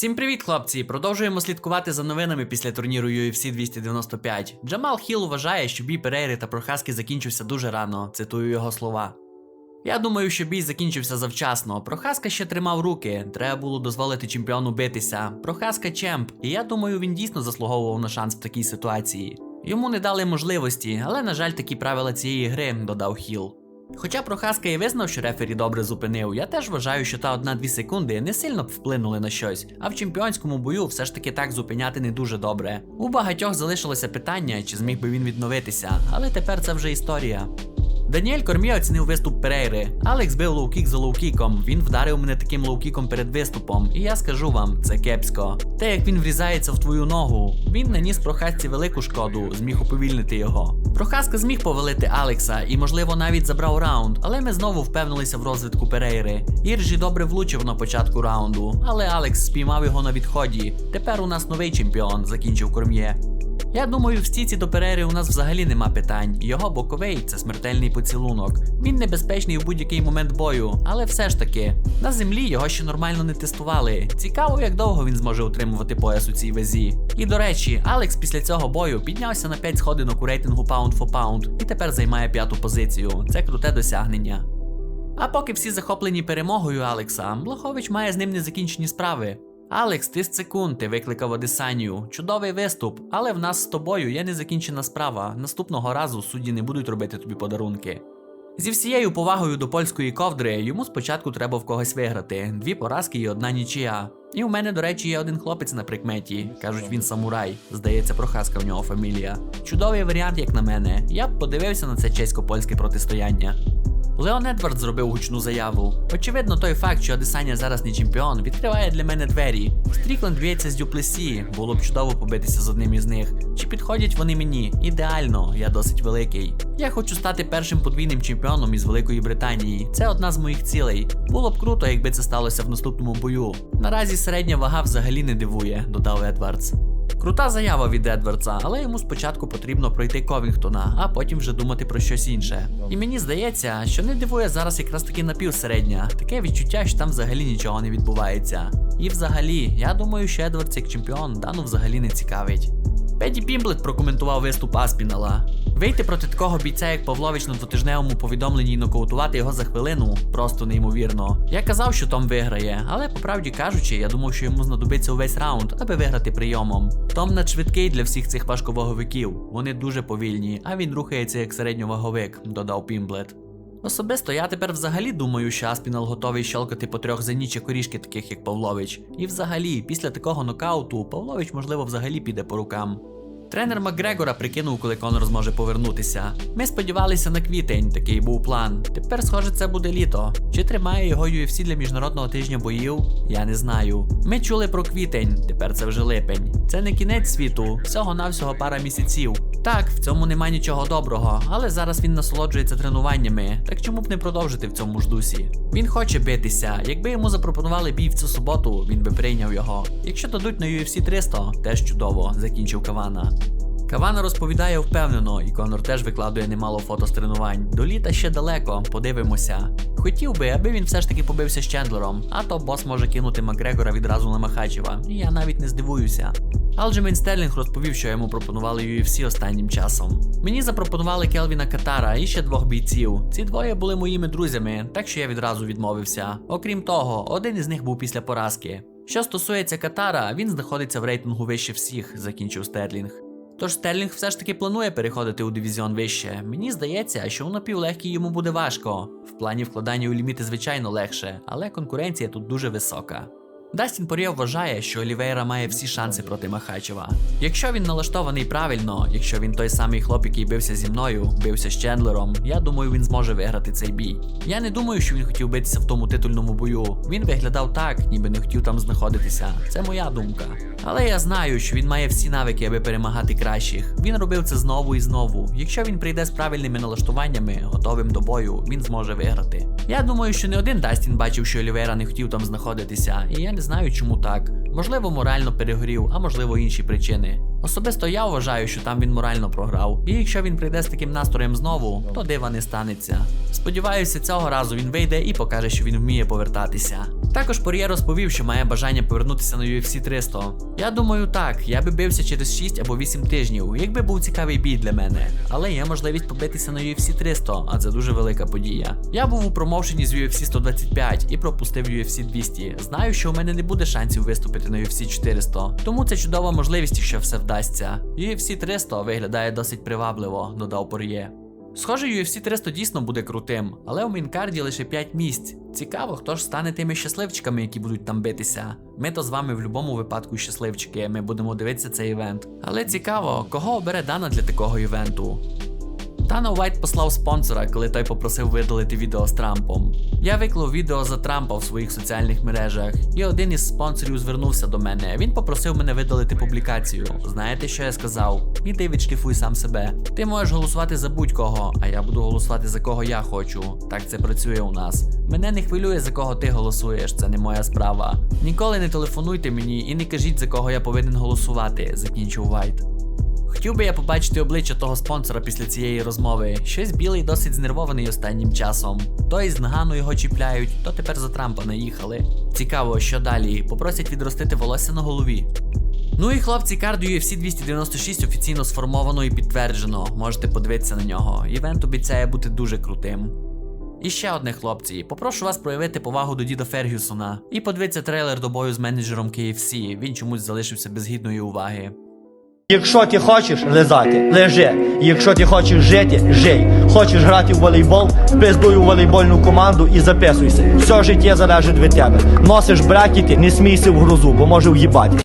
Всім привіт, хлопці! Продовжуємо слідкувати за новинами після турніру UFC 295. Джамал Хіл вважає, що бій Перейри та Прохаски закінчився дуже рано. Цитую його слова. Я думаю, що бій закінчився завчасно. Прохаска ще тримав руки. Треба було дозволити чемпіону битися. Прохаска чемп, і я думаю, він дійсно заслуговував на шанс в такій ситуації. Йому не дали можливості, але, на жаль, такі правила цієї гри, додав Хіл. Хоча Прохаска і визнав, що рефері добре зупинив, я теж вважаю, що та одна-дві секунди не сильно б вплинули на щось, а в чемпіонському бою все ж таки так зупиняти не дуже добре. У багатьох залишилося питання, чи зміг би він відновитися, але тепер це вже історія. Даніель Корм'є оцінив виступ Перейри. Алекс бив лоукік за лоукіком. Він вдарив мене таким лоукіком перед виступом. І я скажу вам, це кепсько. Те, як він врізається в твою ногу, він наніс прохасці велику шкоду, зміг уповільнити його. Прохаска зміг повалити Алекса і, можливо, навіть забрав раунд, але ми знову впевнилися в розвитку Перейри. Іржі добре влучив на початку раунду, але Алекс спіймав його на відході. Тепер у нас новий чемпіон, закінчив Корм'є. Я думаю, в стіці до перери у нас взагалі нема питань. Його боковий це смертельний поцілунок. Він небезпечний в будь-який момент бою, але все ж таки, на землі його ще нормально не тестували. Цікаво, як довго він зможе утримувати пояс у цій вазі. І до речі, Алекс після цього бою піднявся на 5 сходинок у рейтингу Pound for Pound і тепер займає п'яту позицію. Це круте досягнення. А поки всі захоплені перемогою Алекса, Блохович має з ним незакінчені справи. Алекс, ти з секунд, ти викликав Одесанію. Чудовий виступ, але в нас з тобою є незакінчена справа. Наступного разу судді не будуть робити тобі подарунки. Зі всією повагою до польської ковдри йому спочатку треба в когось виграти: дві поразки і одна нічия. І у мене, до речі, є один хлопець на прикметі. Кажуть, він самурай. Здається, прохаска в нього фамілія. Чудовий варіант, як на мене. Я б подивився на це чесько-польське протистояння. Леон Едвард зробив гучну заяву. Очевидно, той факт, що Адесаня зараз не чемпіон, відкриває для мене двері. Стрікленд б'ється з Дюплесі, було б чудово побитися з одним із них. Чи підходять вони мені? Ідеально, я досить великий. Я хочу стати першим подвійним чемпіоном із Великої Британії. Це одна з моїх цілей. Було б круто, якби це сталося в наступному бою. Наразі середня вага взагалі не дивує, додав Едвардс. Крута заява від Едвардса, але йому спочатку потрібно пройти Ковінгтона, а потім вже думати про щось інше. І мені здається, що не дивує зараз якраз таки напівсередня. Таке відчуття, що там взагалі нічого не відбувається. І взагалі, я думаю, що Едвардс як чемпіон Дану взагалі не цікавить. Педі Пімблет прокоментував виступ Аспінала. Вийти проти такого бійця, як Павлович на двотижневому повідомленні і нокаутувати його за хвилину просто неймовірно. Я казав, що Том виграє, але по правді кажучи, я думав, що йому знадобиться увесь раунд, аби виграти прийомом. Том надшвидкий для всіх цих важковаговиків. Вони дуже повільні, а він рухається як середньоваговик, додав Пімблет. Особисто я тепер взагалі думаю, що Аспінал готовий щелкати по трьох за корішки, таких як Павлович. І взагалі, після такого нокауту, Павлович, можливо, взагалі піде по рукам. Тренер Макгрегора прикинув, коли Конор зможе повернутися. Ми сподівалися на квітень, такий був план. Тепер, схоже, це буде літо. Чи тримає його UFC для міжнародного тижня боїв? Я не знаю. Ми чули про квітень, тепер це вже липень. Це не кінець світу, всього-навсього пара місяців. Так, в цьому немає нічого доброго, але зараз він насолоджується тренуваннями, так чому б не продовжити в цьому ж дусі? Він хоче битися. Якби йому запропонували бій в цю суботу, він би прийняв його. Якщо дадуть на UFC 300, теж чудово, закінчив Кавана. Кавана розповідає впевнено, і Конор теж викладує немало фото з тренувань. До літа ще далеко, подивимося. Хотів би, аби він все ж таки побився з Чендлером, а то бос може кинути Макгрегора відразу на Махачева, і я навіть не здивуюся. Алджемін Стерлінг розповів, що йому пропонували UFC останнім часом. Мені запропонували Келвіна Катара і ще двох бійців. Ці двоє були моїми друзями, так що я відразу відмовився. Окрім того, один із них був після поразки. Що стосується Катара, він знаходиться в рейтингу вище всіх, закінчив Стерлінг. Тож Стерлінг все ж таки планує переходити у дивізіон вище. Мені здається, що у напівлегкій йому буде важко. В плані вкладання у ліміти, звичайно, легше, але конкуренція тут дуже висока. Дастін Порєв вважає, що Олівейра має всі шанси проти Махачева. Якщо він налаштований правильно, якщо він той самий хлоп, який бився зі мною, бився з Чендлером, я думаю, він зможе виграти цей бій. Я не думаю, що він хотів битися в тому титульному бою. Він виглядав так, ніби не хотів там знаходитися. Це моя думка. Але я знаю, що він має всі навики, аби перемагати кращих. Він робив це знову і знову. Якщо він прийде з правильними налаштуваннями, готовим до бою, він зможе виграти. Я думаю, що не один Дастін бачив, що Олівера не хотів там знаходитися, і я не знаю, чому так. Можливо, морально перегорів, а можливо інші причини. Особисто я вважаю, що там він морально програв. І якщо він прийде з таким настроєм знову, то дива не станеться. Сподіваюся, цього разу він вийде і покаже, що він вміє повертатися. Також Пор'є розповів, що має бажання повернутися на UFC 300. Я думаю, так, я би бився через 6 або 8 тижнів, якби був цікавий бій для мене. Але є можливість побитися на UFC 300, а це дуже велика подія. Я був у промоушені з UFC 125 і пропустив UFC 200. Знаю, що у мене не буде шансів виступити на UFC 400, тому це чудова можливість, якщо все вдасться. UFC 300 виглядає досить привабливо, додав Пор'є. Схоже, UFC 300 дійсно буде крутим, але у мінкарді лише 5 місць. Цікаво, хто ж стане тими щасливчиками, які будуть там битися. Ми то з вами в будь-якому випадку щасливчики, ми будемо дивитися цей івент. Але цікаво, кого обере Дана для такого івенту. Дана Уайт послав спонсора, коли той попросив видалити відео з Трампом. Я виклав відео за Трампа в своїх соціальних мережах, і один із спонсорів звернувся до мене. Він попросив мене видалити публікацію. Знаєте, що я сказав? Іди відшліфуй сам себе. Ти можеш голосувати за будь-кого, а я буду голосувати за кого я хочу. Так це працює у нас. Мене не хвилює за кого ти голосуєш, це не моя справа. Ніколи не телефонуйте мені і не кажіть за кого я повинен голосувати, закінчив Вайт. Хотів би я побачити обличчя того спонсора після цієї розмови. Щось білий досить знервований останнім часом. То із Нгану його чіпляють, то тепер за Трампа наїхали. Цікаво, що далі? Попросять відростити волосся на голові. Ну і хлопці, кард UFC 296 офіційно сформовано і підтверджено. Можете подивитися на нього. Івент обіцяє бути дуже крутим. І ще одне, хлопці, попрошу вас проявити повагу до діда Фергюсона і подивитися трейлер до бою з менеджером KFC. Він чомусь залишився без гідної уваги. Якщо ти хочеш лизати, лежи. Якщо ти хочеш жити, жий. Хочеш грати в волейбол, пиздуй у волейбольну команду і записуйся. Все життя залежить від тебе. Носиш брекети, не смійся в грузу, бо може в'їбати.